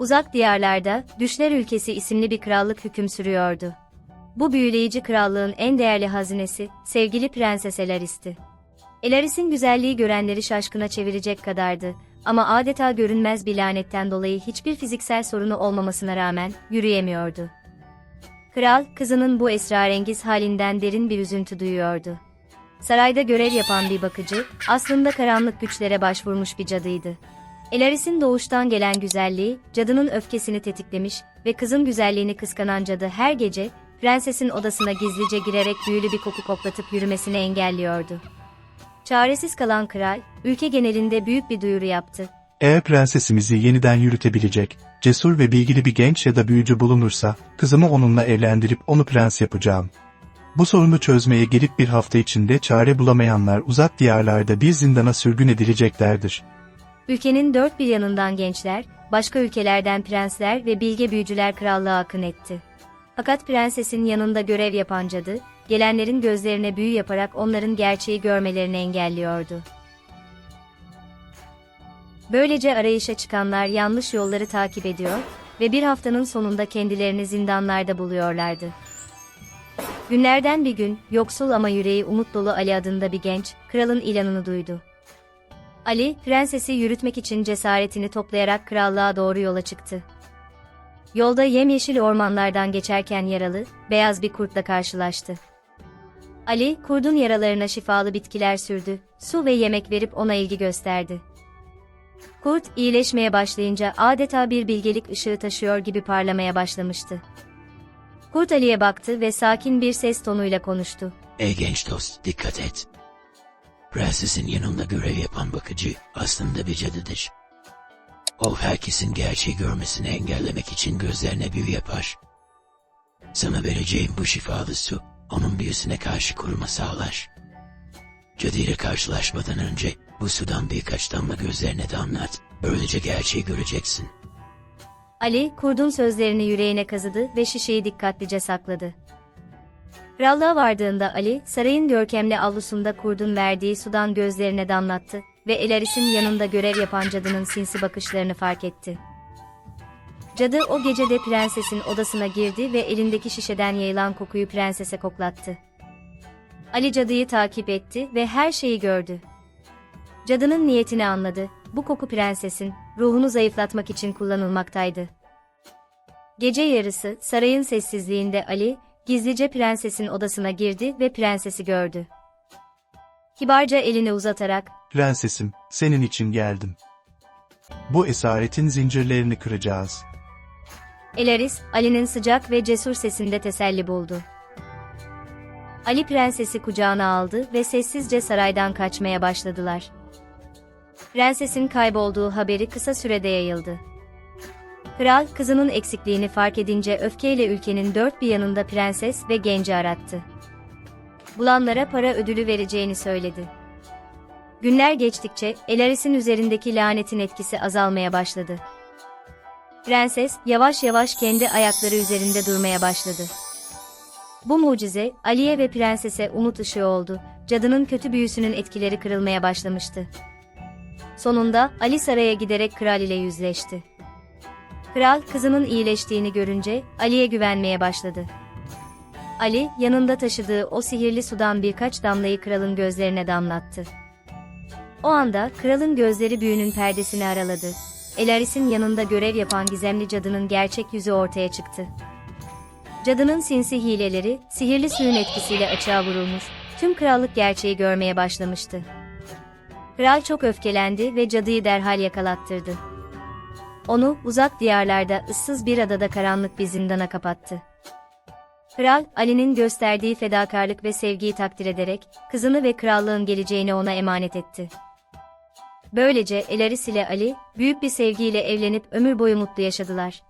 Uzak diyarlarda, Düşler Ülkesi isimli bir krallık hüküm sürüyordu. Bu büyüleyici krallığın en değerli hazinesi, sevgili Prenses Elaris'ti. Elaris'in güzelliği görenleri şaşkına çevirecek kadardı ama adeta görünmez bir lanetten dolayı hiçbir fiziksel sorunu olmamasına rağmen yürüyemiyordu. Kral, kızının bu esrarengiz halinden derin bir üzüntü duyuyordu. Sarayda görev yapan bir bakıcı, aslında karanlık güçlere başvurmuş bir cadıydı. Elaris'in doğuştan gelen güzelliği, cadının öfkesini tetiklemiş ve kızın güzelliğini kıskanan cadı her gece, prensesin odasına gizlice girerek büyülü bir koku koklatıp yürümesini engelliyordu. Çaresiz kalan kral, ülke genelinde büyük bir duyuru yaptı. Eğer prensesimizi yeniden yürütebilecek, cesur ve bilgili bir genç ya da büyücü bulunursa, kızımı onunla evlendirip onu prens yapacağım. Bu sorunu çözmeye gelip bir hafta içinde çare bulamayanlar uzak diyarlarda bir zindana sürgün edileceklerdir. Ülkenin dört bir yanından gençler, başka ülkelerden prensler ve bilge büyücüler krallığa akın etti. Fakat prensesin yanında görev yapan cadı, gelenlerin gözlerine büyü yaparak onların gerçeği görmelerini engelliyordu. Böylece arayışa çıkanlar yanlış yolları takip ediyor ve bir haftanın sonunda kendilerini zindanlarda buluyorlardı. Günlerden bir gün, yoksul ama yüreği umut dolu Ali adında bir genç, kralın ilanını duydu. Ali, prensesi yürütmek için cesaretini toplayarak krallığa doğru yola çıktı. Yolda yemyeşil ormanlardan geçerken yaralı, beyaz bir kurtla karşılaştı. Ali, kurdun yaralarına şifalı bitkiler sürdü, su ve yemek verip ona ilgi gösterdi. Kurt, iyileşmeye başlayınca adeta bir bilgelik ışığı taşıyor gibi parlamaya başlamıştı. Kurt Ali'ye baktı ve sakin bir ses tonuyla konuştu. Ey genç dost dikkat et. Prensesin yanında görev yapan bakıcı aslında bir cadıdır. O herkesin gerçeği görmesini engellemek için gözlerine büyü yapar. Sana vereceğim bu şifalı su onun büyüsüne karşı koruma sağlar. Cadıyla karşılaşmadan önce bu sudan birkaç damla gözlerine damlat. Böylece gerçeği göreceksin. Ali, kurdun sözlerini yüreğine kazıdı ve şişeyi dikkatlice sakladı. Krallığa vardığında Ali, sarayın görkemli avlusunda kurdun verdiği sudan gözlerine damlattı ve Elaris'in yanında görev yapan cadının sinsi bakışlarını fark etti. Cadı o gece de prensesin odasına girdi ve elindeki şişeden yayılan kokuyu prensese koklattı. Ali cadıyı takip etti ve her şeyi gördü. Cadının niyetini anladı. Bu koku prensesin ruhunu zayıflatmak için kullanılmaktaydı. Gece yarısı sarayın sessizliğinde Ali gizlice prensesin odasına girdi ve prensesi gördü. Kibarca elini uzatarak Prensesim, senin için geldim. Bu esaretin zincirlerini kıracağız. Elaris, Ali'nin sıcak ve cesur sesinde teselli buldu. Ali prensesi kucağına aldı ve sessizce saraydan kaçmaya başladılar. Prensesin kaybolduğu haberi kısa sürede yayıldı. Kral, kızının eksikliğini fark edince öfkeyle ülkenin dört bir yanında prenses ve genci arattı. Bulanlara para ödülü vereceğini söyledi. Günler geçtikçe Elaris'in üzerindeki lanetin etkisi azalmaya başladı. Prenses yavaş yavaş kendi ayakları üzerinde durmaya başladı. Bu mucize Aliye ve prensese umut ışığı oldu. Cadının kötü büyüsünün etkileri kırılmaya başlamıştı. Sonunda Ali saraya giderek kral ile yüzleşti. Kral kızının iyileştiğini görünce Ali'ye güvenmeye başladı. Ali yanında taşıdığı o sihirli sudan birkaç damlayı kralın gözlerine damlattı. O anda kralın gözleri büyünün perdesini araladı. Elaris'in yanında görev yapan gizemli cadının gerçek yüzü ortaya çıktı. Cadının sinsi hileleri, sihirli suyun etkisiyle açığa vurulmuş, tüm krallık gerçeği görmeye başlamıştı. Kral çok öfkelendi ve cadıyı derhal yakalattırdı. Onu uzak diyarlarda ıssız bir adada karanlık bir zindana kapattı. Kral, Ali'nin gösterdiği fedakarlık ve sevgiyi takdir ederek, kızını ve krallığın geleceğini ona emanet etti. Böylece Elaris ile Ali, büyük bir sevgiyle evlenip ömür boyu mutlu yaşadılar.